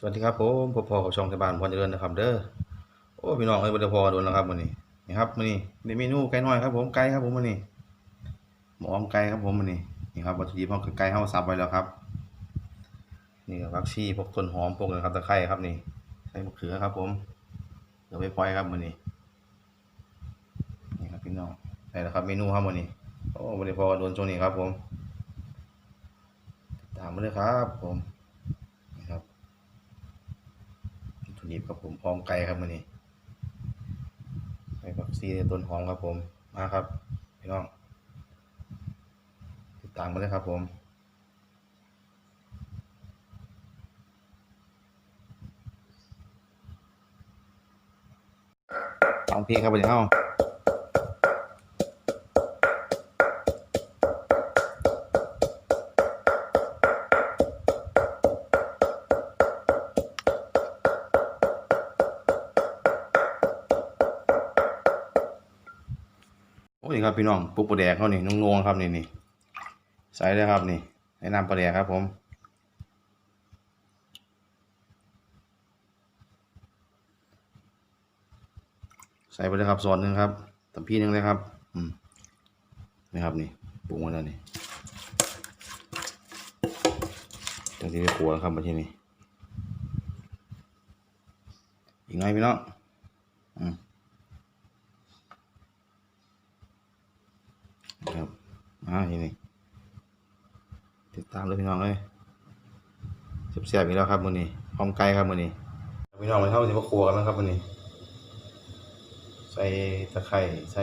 สวัสดีครับผมพบพอกับช่องไทบ้านพรเจริญนะครับ เด้อโอ้พี่น้องเอ้ยบ่ได้พอโดนแล้วครับมื้อนี้นี่ครับมื้อนี้ในเมนูไก่น้อยครับ ผมไก่ครับผมมื้อนี้หมูอ้อมไก่ครับผมมื้อนี้นี่ครับวัตถุดิบเฮาคือไก่เฮาสับไว้แล้วครับ นี่ก็ผักชีพวกต้นหอมพวกนะครับตะไคร้ครับนี่ใส่มะเขือครับ ผมเดี๋ยวไปปล่อยครับมื้อนี้นี่ครับพี่น้องได้แล้วครับเมนูครับมื้อนี้โอ้บ่ได้พอโดนช่วงนี้ครับ ผมตามมาเลยครับ ผมนี่ครับ วัตถุ ดิบครับผมพอมไก่ครับมื้อนี้ใส่ผักซีต้นหอมครับผมมาครับพี่น้องติดตามมาเลยครับผมฟังเพลงครับวันนี้เนี่ครับพี่น้องปุ๊กปลาแดกเขานี่นุ่งๆครับนี่นี่ใส่เลยครับนี่แนะนำปลาแดกครับผมใส่ไปเลยครับส่วนหนึ่งครับตำพี่หนึ่งเลยครับอืมนี่ครับนี่ปรุงมาแล้วนี่จังที่ไปขัวครับมาที่นี่อีกหน่อยพี่น้องอืม ครับ มาทีนี้ติดตามเลยพี่น้องเลยเสียบๆอีกแล้วครับมือนี้พร้อมไก่ครับมือนี้พี่น้องไปเข้าที่มาครัวกันแล้วครับมือนี้ใส่ตะไคร้ใส่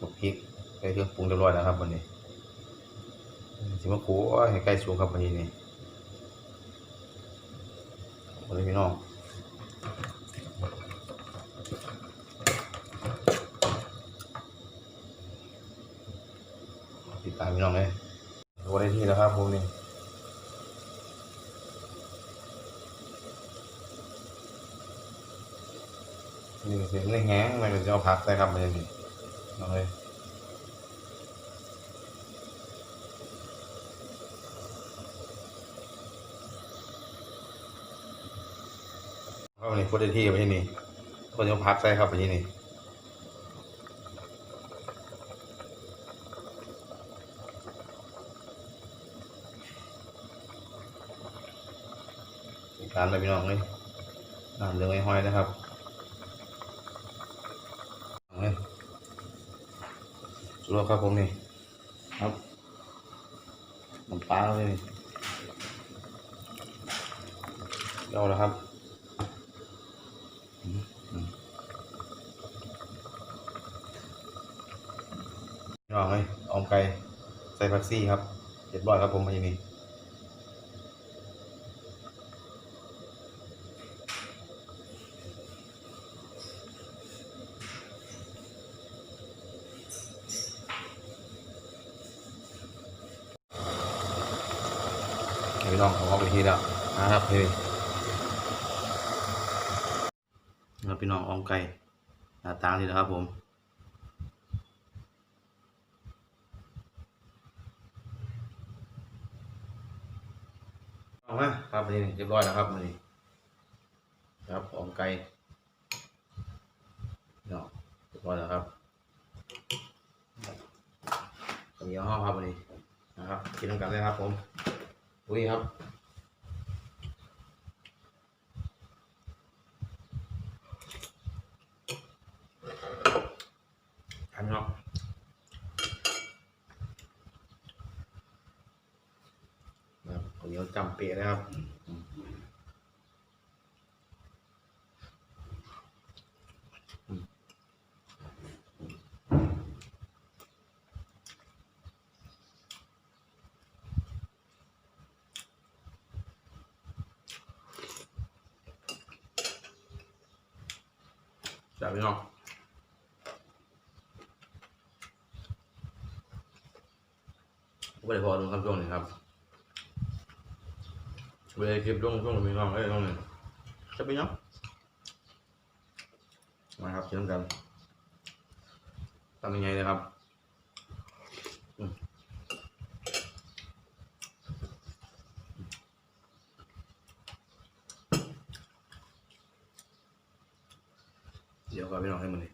มะพริกใส่เครื่องปรุงเรียบร้อยแล้วครับมือนี้สิมาครัวให้ไก่สุกครับมือนี้นี่เอาเลยพี่น้องติดตามพี่น้องเลยรู้ได้ที่แล้วครับผมนี่ นี่เสียงแห้งๆมันก็จะเอาพักใส่ครับมันจะนี่น้องเลยก็วันนี้พูดได้ที่ไปที่นี่คนจะพักใส่ครับไปที่นี่การไปพี่น้องเลยน้ำเหลืองไอ้ห้อยนะครับเอาเลย สุดแล้วครับผมนี่ครับน้ำปลาเลยนี่เอาแล้วครับอืมอืมพี่น้องเลยออมไก่ใส่ผักซี่ครับเรียบร้อยครับผมมาที่นี่ ครับพี่น้องออมไก่หน้าตาดีนะครับผมเอามาครับนี่เรียบร้อยแล้วครับนี่ครับออมไก่เนาะเรียบร้อยแล้วครับข้าวเหนีห่อครับวันนี้นะครับกินน้ำกันเลยครับผมอุ้ยครับอันเนาะนะครับข้าว เหนียวจำเปียนะครับจับพี่น้องไม่ได้พอลงคำช่วงนี้ครับ เวลาเก็บลงช่วงมีน้องเอ้ยน้องหนึ่งจะพี่น้องมาครับกินกันทำยังไงเลยครับอืม เดี๋ยวก่อนพี่น้องให้มันนี่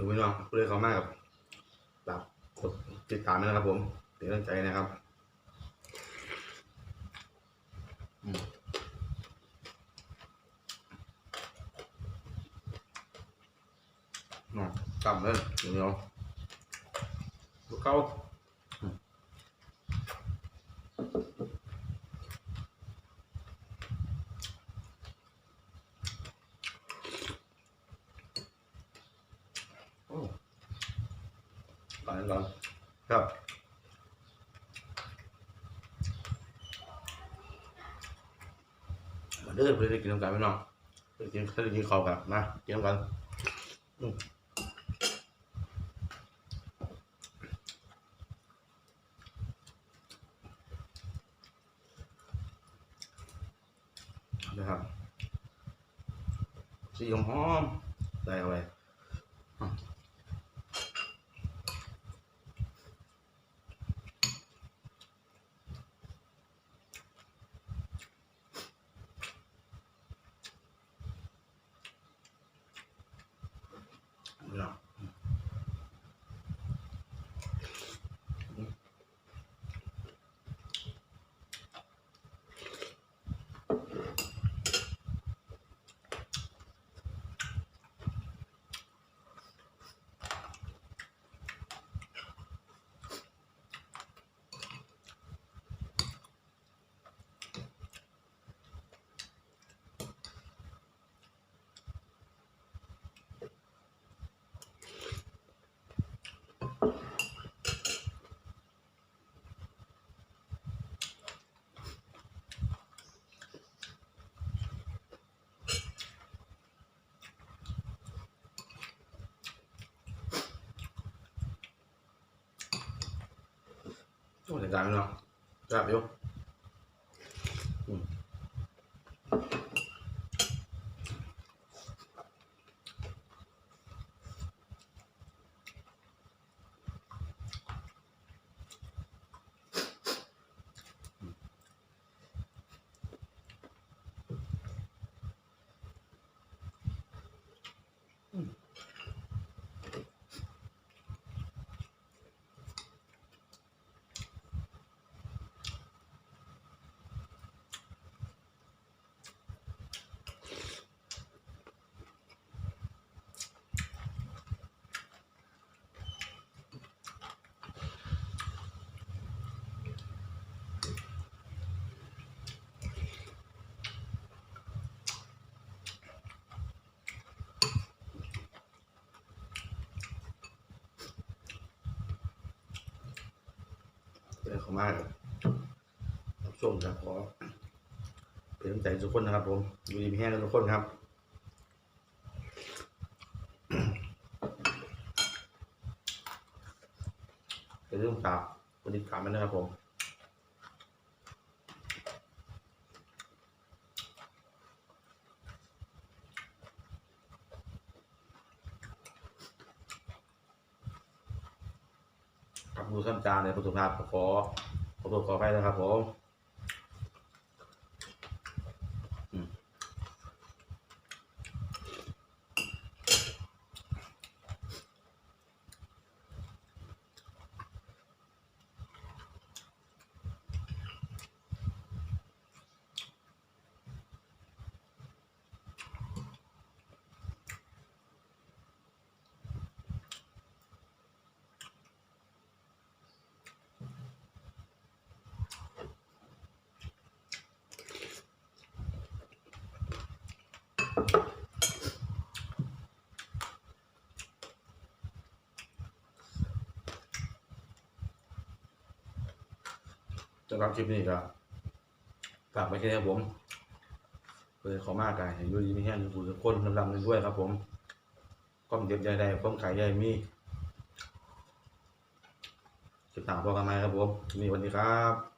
อยู่ไม่นองเพื่อเขามากครับฝากกดติดตามด้วยนะครับ ผมเป็นกำลังใจนะครับอืมน่ำเลยเดี๋ยวลูเขา ก่อนก่อนครับมาเด้อเพื่อได้กินน้ำกันพี่น้องเพื่อกินได้กินข้าวกันนะกินน้ำกันนะครับสีหอมใส่เข้าไป โอ้ยจานพี่น้องจับอยู่อืม เป็นเขามากครับรับชมครับขอเป็นกำลังใจทุกคนนะครับ ผมอยู่ดีมีแห้งกันทุกคนครับเป็นเรื่องตาคนติดตามมันนะครับผม กับดูข้ามจานในประตูภาพขอขอตัวขอไปนะครับผม สำหรับคลิปนี้ก็ฝากไว้แค่นี้ครับผมเพื่อขอมากกันอยู่ดีมีแห้งอยู่ทุกคนลำๆหนึ่งด้วยครับ ผมความเจ็บใหญ่ได้ความไข่ใหญ่มีติดตามพวกกันไหมครับผมนี่วันนี้ครับ